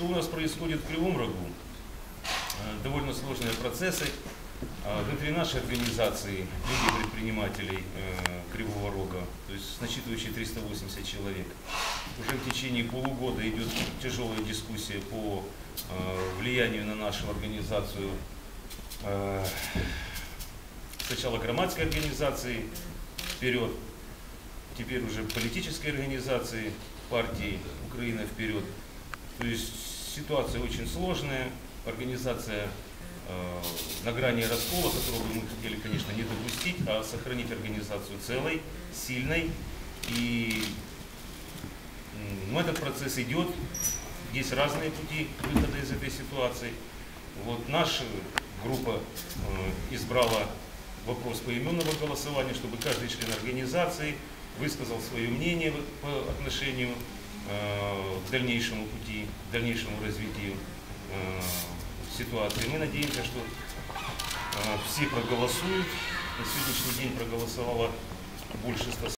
что у нас происходит в Кривом Рогу? Э, Довольно сложные процессы. А Внутри нашей организации, Лиги предпринимателей э, Кривого Рога, то есть насчитывающие 380 человек, уже в течение полугода идет тяжелая дискуссия по э, влиянию на нашу организацию э, сначала громадской организации вперед, теперь уже политической организации партии Украина вперед. То есть ситуация очень сложная, организация э, на грани раскола, которого мы хотели, конечно, не допустить, а сохранить организацию целой, сильной. И ну, этот процесс идет, есть разные пути выхода из этой ситуации. Вот наша группа э, избрала вопрос поименного голосования, чтобы каждый член организации высказал свое мнение по отношению к дальнейшему пути, дальнейшему развитию э, ситуации. Мы надеемся, что э, все проголосуют. На сегодняшний день проголосовало больше 100